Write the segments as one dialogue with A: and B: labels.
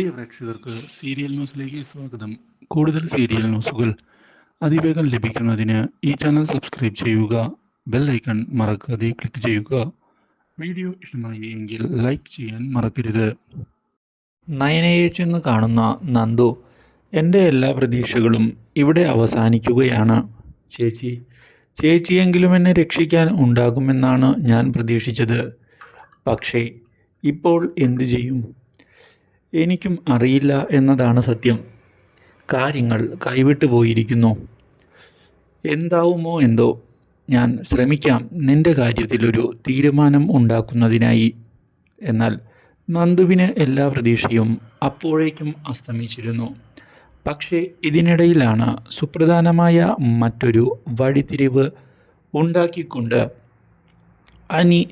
A: പ്രിയ പ്രേക്ഷകർക്ക് സീരിയൽ ന്യൂസിലേക്ക് സ്വാഗതം. കൂടുതൽ സീരിയൽ ന്യൂസുകൾ അതിവേഗം ലഭിക്കുന്നതിന് ഈ ചാനൽ സബ്സ്ക്രൈബ് ചെയ്യുക ബെൽ ഐക്കൺ മറക്കാതെ ക്ലിക്ക് ചെയ്യുക. വീഡിയോ ഇഷ്ടമായി എങ്കിൽ ലൈക്ക് ചെയ്യാൻ മറക്കരുത്.
B: നയനയെ ചെന്ന് കാണുന്ന നന്ദു എന്റെ എല്ലാ പ്രതീക്ഷകളും ഇവിടെ അവസാനിക്കുകയാണ്. ചേച്ചി ചേച്ചിയെങ്കിലും എന്നെ രക്ഷിക്കാൻ ഉണ്ടാകുമെന്നാണ് ഞാൻ പ്രതീക്ഷിച്ചത്. പക്ഷേ ഇപ്പോൾ എന്തു ചെയ്യും? എനിക്കും അറിയില്ല എന്നതാണ് സത്യം. കാര്യങ്ങൾ കൈവിട്ടു പോയിരിക്കുന്നു. എന്താവുമോ എന്തോ. ഞാൻ ശ്രമിക്കാം. നിന്റെ കാര്യത്തിലൊരു തീരുമാനം ഉണ്ടാക്കുന്നതിനായി. എന്നാൽ നന്ദുവിന് എല്ലാ പ്രതീക്ഷയും അപ്പോഴേക്കും അസ്തമിച്ചിരുന്നു. പക്ഷേ ഇതിനിടയിലാണ് സുപ്രധാനമായ മറ്റൊരു വഴിത്തിരിവ് ഉണ്ടാക്കിക്കൊണ്ട് അനി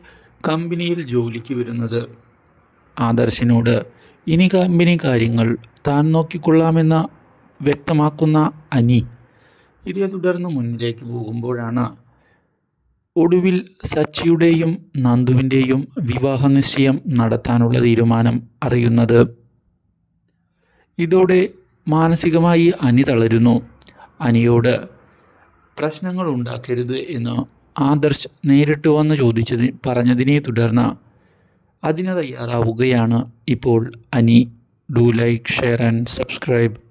B: കമ്പനിയിൽ ജോലിക്ക് വരുന്നത്. ആദർശിനോട് ഇനി കമ്പനി കാര്യങ്ങൾ താൻ നോക്കിക്കൊള്ളാമെന്ന് വ്യക്തമാക്കുന്ന അനി. ഇതേ തുടർന്ന് മുന്നിലേക്ക് പോകുമ്പോഴാണ് ഒടുവിൽ സച്ചിയുടെയും നന്ദുവിന്റെയും വിവാഹ നിശ്ചയം നടത്താനുള്ള തീരുമാനം അറിയുന്നത്. ഇതോടെ മാനസികമായി അനി തളരുന്നു. അനിയോട് പ്രശ്നങ്ങൾ ഉണ്ടാക്കരുത് എന്ന് ആദർശ് നേരിട്ട് വന്ന് ചോദിച്ചത് പറഞ്ഞതിനെ തുടർന്ന് അതിന് തയ്യാറാവുകയാണ് ഇപ്പോൾ. അനി do like share and subscribe